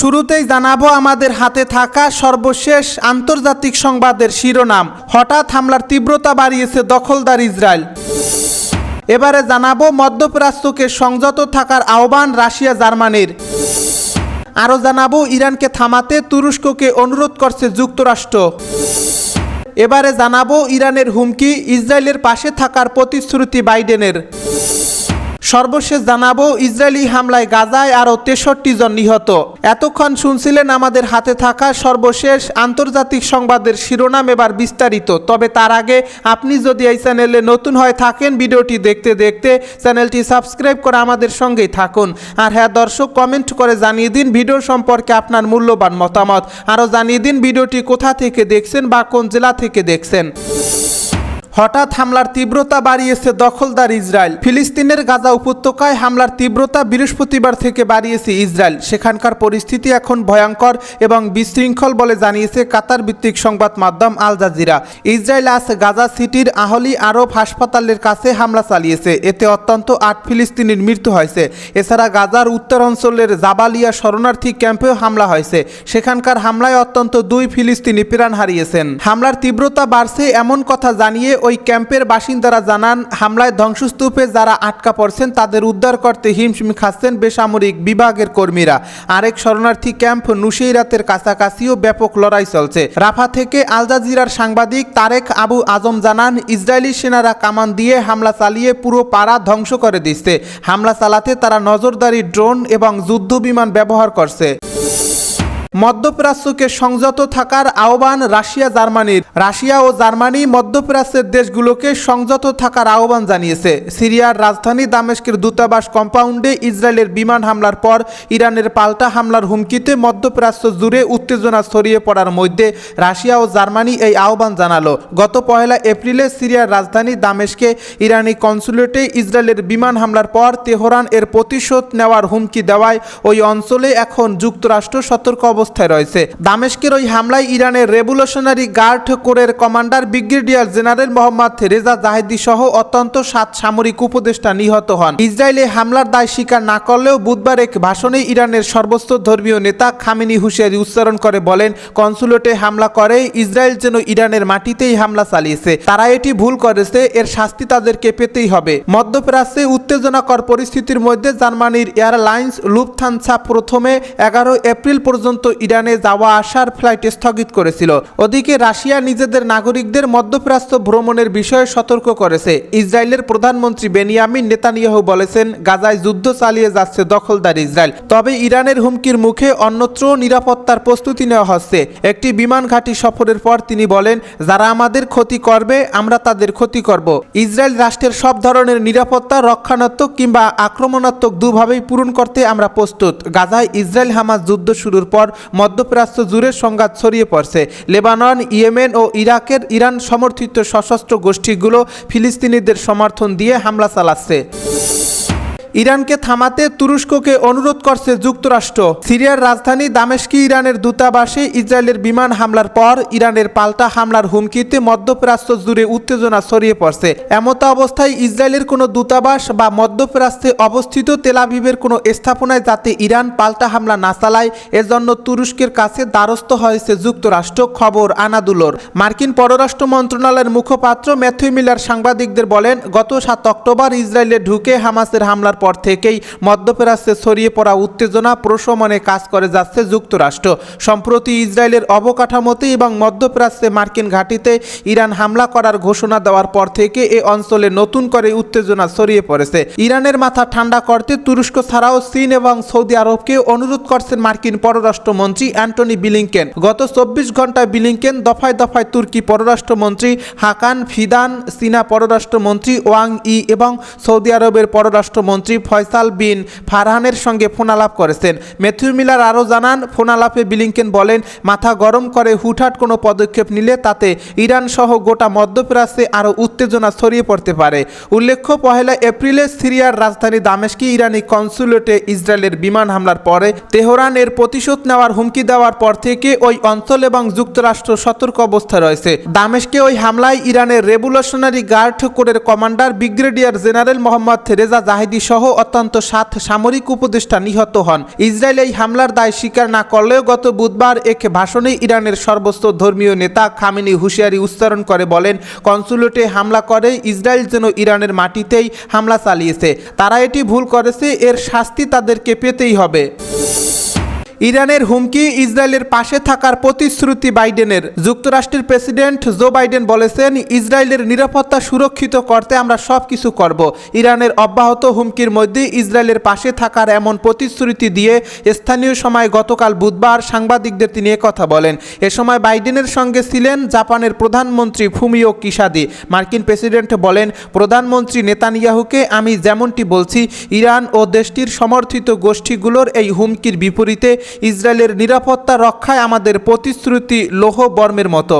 শুরুতেই জানাব, আমাদের হাতে থাকা সর্বশেষ আন্তর্জাতিক সংবাদের শিরোনাম। হঠাৎ হামলার তীব্রতা বাড়িয়েছে দখলদার ইসরায়েল। এবারে জানাব, মধ্যপ্রাচ্যকে সংযত থাকার আহ্বান রাশিয়া জার্মানির। আরও জানাব, ইরানকে থামাতে তুরস্ককে অনুরোধ করছে যুক্তরাষ্ট্র। এবারে জানাব, ইরানের হুমকি, ইসরায়েলের পাশে থাকার প্রতিশ্রুতি বাইডেনের। সর্বশেষ জানাব, ইসরায়েলি হামলায় গাজায় আরও তেষট্টি জন নিহত। এতক্ষণ শুনছিলেন আমাদের হাতে থাকা সর্বশেষ আন্তর্জাতিক সংবাদের শিরোনাম এবার বিস্তারিত। তবে তার আগে আপনি যদি এই চ্যানেলে নতুন হয়ে থাকেন, ভিডিওটি দেখতে দেখতে চ্যানেলটি সাবস্ক্রাইব করে আমাদের সঙ্গেই থাকুন। আর হ্যাঁ দর্শক, কমেন্ট করে জানিয়ে দিন ভিডিও সম্পর্কে আপনার মূল্যবান মতামত। আরও জানিয়ে দিন ভিডিওটি কোথা থেকে দেখছেন বা কোন জেলা থেকে দেখছেন। হঠাৎ হামলার তীব্রতা বাড়িয়েছে দখলদার ইসরায়েল। ফিলিস্তিনের গাজা উপত্যকায় হামলার তীব্রতা বৃহস্পতিবার থেকে বাড়িয়েছে ইসরায়েল। সেখানকার পরিস্থিতি এখন ভয়ঙ্কর এবং বিশৃঙ্খল বলে জানিয়েছে কাতার ভিত্তিক সংবাদ মাধ্যম আল জাজিরা। ইসরায়েল আজ গাজা সিটির আহলি আরব হাসপাতালের কাছে হামলা চালিয়েছে। এতে অত্যন্ত আট ফিলিস্তিনির মৃত্যু হয়েছে। এছাড়া গাজার উত্তর অঞ্চলের জাবালিয়া শরণার্থী ক্যাম্পেও হামলা হয়েছে। সেখানকার হামলায় অত্যন্ত দুই ফিলিস্তিনি প্রাণ হারিয়েছেন। হামলার তীব্রতা বাড়ছে এমন কথা জানিয়ে ওই ক্যাম্পের বাসিন্দারা জানান, হামলায় ধ্বংসস্তূপে যারা আটকা পড়ছেন, তাদের উদ্ধার করতে হিমশিম খাচ্ছেন বেসামরিক বিভাগের কর্মীরা। আরেক শরণার্থী ক্যাম্প নুসেইরাতের কাছাকাছিও ব্যাপক লড়াই চলছে। রাফা থেকে আল জাজিরার সাংবাদিক তারেক আবু আজম জানান, ইসরায়েলি সেনারা কামান দিয়ে হামলা চালিয়ে পুরো পাড়া ধ্বংস করে দিচ্ছে। হামলা চালাতে তারা নজরদারি ড্রোন এবং যুদ্ধ বিমান ব্যবহার করছে। মধ্যপ্রাচ্যকে সংযত থাকার আহ্বান রাশিয়া, জার্মানির। রাশিয়া ও জার্মানি মধ্যপ্রাচ্যের দেশগুলোকে সংযত থাকার আহ্বান জানিয়েছে। সিরিয়ার রাজধানী দামেস্কের দূতাবাস কম্পাউন্ডে ইসরায়েলের বিমান হামলার পর ইরানের পাল্টা হামলার হুমকিতে মধ্যপ্রাচ্য জুড়ে উত্তেজনা ছড়িয়ে পড়ার মধ্যে রাশিয়া ও জার্মানি এই আহ্বান জানালো। গত পয়লা এপ্রিলে সিরিয়ার রাজধানী দামেস্কে ইরানি কনসুলেটে ইসরায়েলের বিমান হামলার পর তেহরান এর প্রতিশোধ নেওয়ার হুমকি দেওয়ায় ওই অঞ্চলে এখন যুক্তরাষ্ট্র সতর্ক অবস্থায় রয়েছে। দামেস্কের ওই হামলায় ইরানের রেভলিউশনারি গার্ড কোরের commander brigadier general Mohammad Reza Zahedi সহ অত্যন্ত সাত সামরিক উপদেষ্টা নিহত হন। ইসরায়েলে হামলার দায় স্বীকার না করলেও বুধবার এক ভাষণে ইরানের সর্বোচ্চ ধর্মীয় নেতা খামিনি হুশিয়ারি উচ্চারণ করে বলেন, কনসুলেটে হামলা করে, ইসরায়েল যেন ইরানের মাটিতেই হামলা চালিয়েছে। তারা এটি ভুল করেছে, এর শাস্তি তাদেরকে পেতেই হবে। মধ্যপ্রাচ্যে উত্তেজনাকর পরিস্থিতির মধ্যে জার্মানির এয়ারলাইন্স লুপথানসা প্রথমে এগারো এপ্রিল পর্যন্ত ইরানে যাওয়া আসার ফ্লাইট স্থগিত করেছিল। ওদিকে রাশিয়া নিজেদের নাগরিকদের মধ্যপ্রাচ্য ভ্রমণের বিষয়ে সতর্ক করেছে। ইসরায়েলের প্রধানমন্ত্রী বেনিয়ামিন নেতানিয়াহু বলেছেন, গাজায় যুদ্ধ চালিয়ে যাচ্ছে দখলদার ইসরায়েল। তবে ইরানের হুমকির মুখে অন্যত্র নিরাপত্তার প্রস্তুতি নেওয়া হচ্ছে। একটি বিমান ঘাঁটি সফরের পর তিনি বলেন, যারা আমাদের ক্ষতি করবে, আমরা তাদের ক্ষতি করব। ইসরায়েল রাষ্ট্রের সব ধরনের নিরাপত্তা রক্ষণাত্মক কিংবা আক্রমণাত্মক দুভাবেই পূরণ করতে আমরা প্রস্তুত। গাজায় ইসরায়েল হামাস যুদ্ধ শুরুর পর মধ্যপ্রাচ্য জুড়ে সংঘাত ছড়িয়ে পড়ছে। লেবানন, ইয়েমেন ও ইরাকের ইরান সমর্থিত সশস্ত্র গোষ্ঠীগুলো ফিলিস্তিনিদের সমর্থন দিয়ে হামলা চালাচ্ছে। ইরানকে থামাতে তুরস্ককে অনুরোধ করছে যুক্তরাষ্ট্র। সিরিয়ার রাজধানী দামেস্কি ইরানের দূতাবাসে ইসরায়েলের বিমান হামলার পর ইরানের পাল্টা হামলার হুমকিতে মধ্যপ্রাচ্য জুড়ে উত্তেজনা ছড়িয়ে পড়ছে। এমতো অবস্থায় ইসরায়েলের কোনো দূতাবাস বা মধ্যপ্রাচ্যে অবস্থিত তেলাভিভের কোনো স্থাপনায় যাতে ইরান পাল্টা হামলা না চালায়, এজন্য তুরস্কের কাছে দ্বারস্থ হয়েছে যুক্তরাষ্ট্র, খবর আনাদুলোর। মার্কিন পররাষ্ট্র মন্ত্রণালয়ের মুখপাত্র ম্যাথিউ মিলার সাংবাদিকদের বলেন, গত সাত অক্টোবর ইসরায়েলে ঢুকে হামাসের হামলার পর থেকেই মধ্যপ্রাচ্যে ছড়িয়ে পড়া উত্তেজনা প্রশমনে কাজ করে যাচ্ছে যুক্তরাষ্ট্র। সম্প্রতি ইসরায়েলের অবকাঠামোতে এবং মধ্যপ্রাচ্যে মার্কিন ঘাঁটিতে ইরান হামলা করার ঘোষণা দেওয়ার পর থেকে এ অঞ্চলে নতুন করে উত্তেজনা ছড়িয়ে পড়েছে। ইরানের মাথা ঠান্ডা করতে তুরস্ক ছাড়াও চীন এবং সৌদি আরবকে অনুরোধ করছেন মার্কিন পররাষ্ট্রমন্ত্রী অ্যান্টনি বিলিংকেন। গত চব্বিশ ঘন্টায় বিলিংকেন দফায় দফায় তুর্কি পররাষ্ট্রমন্ত্রী হাকান ফিদান, চীনা পররাষ্ট্রমন্ত্রী ওয়াং ই এবং সৌদি আরবের পররাষ্ট্রমন্ত্রী ফয়সাল বিন ফারহানের সঙ্গে ফোনালাপ করেছেন। ম্যাথিউ মিলার আরও জানান, ফোনালাপে বিলিংকেন বলেন, মাথা গরম করে হুটহাট কোনো পদক্ষেপ নিলে তাতে ইরান সহ গোটা মধ্যপ্রাচ্যে আরও উত্তেজনা ছড়িয়ে পড়তে পারে। উল্লেখ্য, পহেলা এপ্রিলে সিরিয়ার রাজধানী দামেস্কি ইরানি কনসুলেটে ইসরায়েলের বিমান হামলার পরে তেহরান এর প্রতিশোধ নেওয়ার হুমকি দেওয়ার পর থেকে ওই অঞ্চল এবং যুক্তরাষ্ট্র সতর্ক অবস্থা রয়েছে। দামেশকে ওই হামলায় ইরানের রেভলিউশনারি গার্ড কোরের commander brigadier general Mohammad Reza Zahedi সহ সহ অত্যন্ত সাত সামরিক উপদেষ্টা নিহত হন। ইসরায়েল এই হামলার দায় স্বীকার না করলেও গত বুধবার এক ভাষণে ইরানের সর্বোচ্চ ধর্মীয় নেতা খামেনি হুঁশিয়ারি উচ্চারণ করে বলেন, কনসুলেটে হামলা করে, ইসরায়েল যেন ইরানের মাটিতেই হামলা চালিয়েছে। তারা এটি ভুল করেছে, এর শাস্তি তাদেরকে পেতেই হবে। ইরানের হুমকি ইসরায়েলের পাশে থাকার প্রতিশ্রুতি বাইডেনের। যুক্তরাষ্ট্রের প্রেসিডেন্ট জো বাইডেন বলেছেন, ইসরায়েলের নিরাপত্তা সুরক্ষিত করতে আমরা সব কিছু করব। ইরানের অব্যাহত হুমকির মধ্যে ইসরায়েলের পাশে থাকার এমন প্রতিশ্রুতি দিয়ে স্থানীয় সময় গতকাল বুধবার সাংবাদিকদের তিনি কথা বলেন। এ সময় বাইডেনের সঙ্গে ছিলেন জাপানের প্রধানমন্ত্রী ফুমিও কিসাদি। মার্কিন প্রেসিডেন্ট বলেন, প্রধানমন্ত্রী নেতানিয়াহুকে আমি যেমনটি বলছি, ইরান ও দেশটির সমর্থিত গোষ্ঠীগুলোর এই হুমকির বিপরীতে ইসরায়েলের নিরাপত্তা রক্ষায় আমাদের প্রতিশ্রুতি লোহ বর্মের মতো।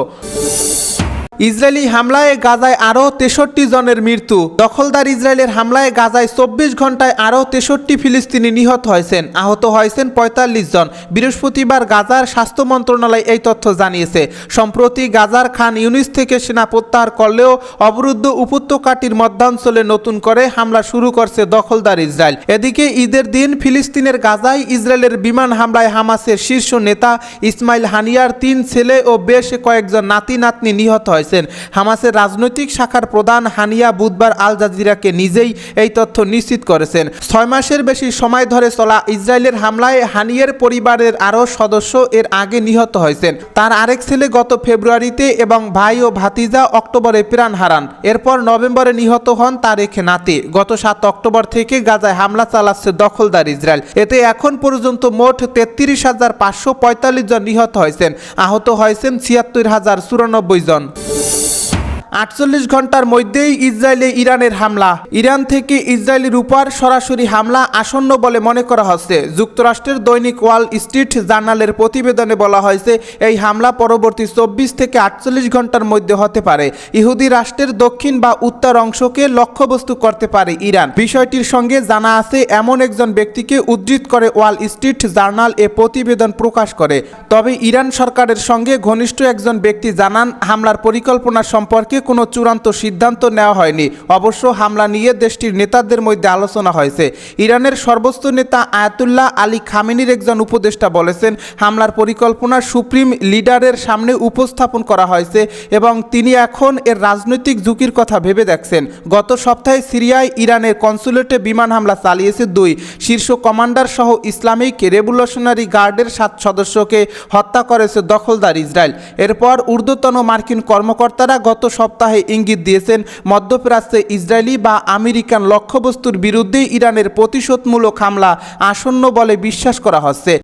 ইসরায়েলি হামলায় গাজায় আরও তেষট্টি জনের মৃত্যু। দখলদার ইসরায়েলের হামলায় গাজায় চব্বিশ ঘন্টায় আরও তেষট্টি ফিলিস্তিনি নিহত হয়েছেন। আহত হয়েছেন পঁয়তাল্লিশ জন। বৃহস্পতিবার গাজার স্বাস্থ্য মন্ত্রণালয় এই তথ্য জানিয়েছে। সম্প্রতি গাজার খান ইউনিস থেকে সেনা প্রত্যাহার করলেও অবরুদ্ধ উপত্যকাটির মধ্যাঞ্চলে নতুন করে হামলা শুরু করছে দখলদার ইসরায়েল। এদিকে ঈদের দিন ফিলিস্তিনের গাজায় ইসরায়েলের বিমান হামলায় হামাসের শীর্ষ নেতা ইসমাইল হানিয়ার তিন ছেলে ও বেশ কয়েকজন নাতি নাতনি নিহত হয়েছেন হামাসের রাজনৈতিক শাখার প্রধান হানিয়া বুধবার আল জাজিরাকে নিজেই এই তথ্য নিশ্চিত করেছেন। ছয় মাসের বেশি সময় ধরে চলা ইসরায়েলের হামলায় হানিয়ের পরিবারের আরও সদস্য এর আগে নিহত হয়েছেন। তার আরেক ছেলে গত ফেব্রুয়ারিতে এবং ভাই ও ভাতিজা অক্টোবরে প্রাণ হারান। এরপর নভেম্বরে নিহত হন তার এক নাতি। গত সাত অক্টোবর থেকে গাজায় হামলা চালাচ্ছে দখলদার ইসরায়েল। এতে এখন পর্যন্ত মোট তেত্রিশ হাজার পাঁচশো পঁয়তাল্লিশ জন নিহত হয়েছেন। আহত হয়েছেন ছিয়াত্তর হাজার চুরানব্বই জন। আটচল্লিশ ঘণ্টার মধ্যেই ইসরায়েলে ইরানের হামলা। ইরান থেকে ইসরায়েলের উপর সরাসরি হামলা আসন্ন বলে মনে করা হচ্ছে। যুক্তরাষ্ট্রের দৈনিক ওয়াল স্ট্রিট জার্নালের প্রতিবেদনে বলা হয়েছে, এই হামলা পরবর্তী চব্বিশ থেকে আটচল্লিশ ঘণ্টার মধ্যে হতে পারে। ইহুদি রাষ্ট্রের দক্ষিণ বা উত্তর অংশকে লক্ষ্যবস্তু করতে পারে ইরান। বিষয়টির সঙ্গে জানা আছে, এমন একজন ব্যক্তিকে উদ্ধৃত করে ওয়াল স্ট্রিট জার্নাল এ প্রতিবেদন প্রকাশ করে। তবে ইরান সরকারের সঙ্গে ঘনিষ্ঠ একজন ব্যক্তি জানান, হামলার পরিকল্পনা সম্পর্কে কোনো চূড়ান্ত সিদ্ধান্ত নেওয়া হয়নি। অবশ্য হামলা নিয়ে দেশটির নেতাদের মধ্যে আলোচনা হয়েছে। ইরানের সর্বোচ্চ নেতা আয়াতুল্লাহ আলী খামেনির একজন উপদেষ্টা বলেছেন, হামলার পরিকল্পনা সুপ্রিম লিডারের সামনে উপস্থাপন করা হয়েছে এবং তিনি এখন এর রাজনৈতিক ঝুঁকির কথা ভেবে দেখছেন। গত সপ্তাহে সিরিয়ায় ইরানের কনসুলেটে বিমান হামলা চালিয়েছে দুই। শীর্ষ কমান্ডার সহ ইসলামিক রেভলিউশনারি গার্ডের সাত সদস্যকে হত্যা করেছে দখলদার ইসরায়েল। এরপর ঊর্ধ্বতন মার্কিন কর্মকর্তারা গত সপ্তাহে ইঙ্গিত দিয়েছেন, মধ্যপ্রাচ্যে ইসরায়েলি বা আমেরিকান লক্ষ্যবস্তুর বিরুদ্ধে ইরানের প্রতিশোধমূলক হামলা আসন্ন বলে বিশ্বাস করা হচ্ছে।